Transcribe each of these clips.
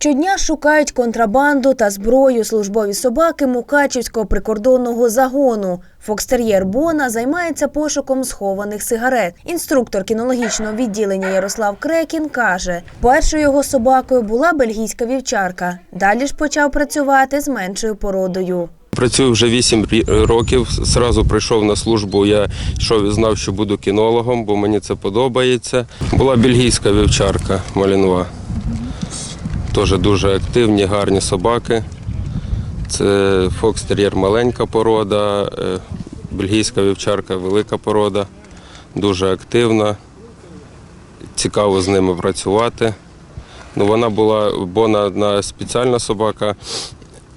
Щодня шукають контрабанду та зброю службові собаки Мукачівського прикордонного загону. Фокстер'єр Бона займається пошуком схованих сигарет. Інструктор кінологічного відділення Ярослав Крекін каже, першою його собакою була бельгійська вівчарка. Далі ж почав працювати з меншою породою. Працюю вже 8 років. Зразу прийшов на службу. Я йшов і знав, що буду кінологом, бо мені це подобається. Була бельгійська вівчарка малінва. Теж дуже активні, гарні собаки. Це фокстер'єр маленька порода, е, бельгійська вівчарка велика порода, дуже активна. Цікаво з ними працювати. Ну, вона була, бона одна спеціальна собака,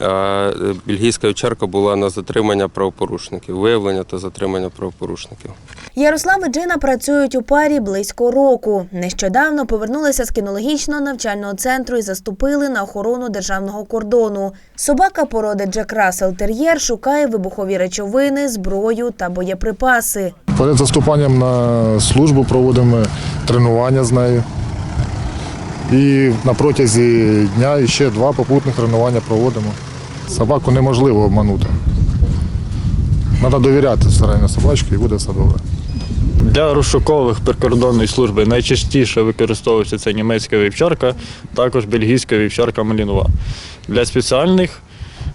а е, бельгійська вівчарка була на затримання правопорушників, виявлення та затримання правопорушників. Ярослав і Джина працюють у парі близько року. Нещодавно повернулися з кінологічного навчального центру і заступили на охорону державного кордону. Собака породи Джек Рассел Тер'єр шукає вибухові речовини, зброю та боєприпаси. Перед заступанням на службу проводимо тренування з нею. І на протязі дня ще два попутних тренування проводимо. Собаку неможливо обманути. Треба довіряти старанню собачки і буде все добре. Для розшукових прикордонної служби найчастіше використовується ця німецька вівчарка, також бельгійська вівчарка малінова. Для спеціальних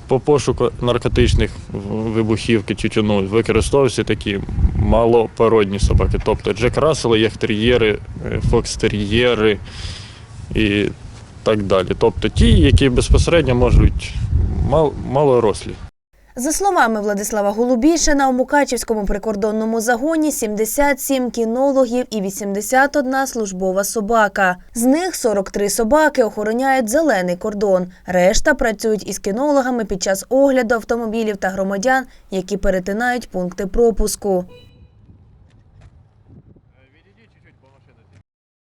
по пошуку наркотичних вибухівки тютюну використовуються такі малопородні собаки, тобто Джек Рассели, яхтер'єри, е, фокстер'єри і так далі. Тобто ті, які безпосередньо можуть малорослі. За словами Владислава Голубішина, у Мукачівському прикордонному загоні 77 кінологів і 81 службова собака. З них 43 собаки охороняють зелений кордон. Решта працюють із кінологами під час огляду автомобілів та громадян, які перетинають пункти пропуску.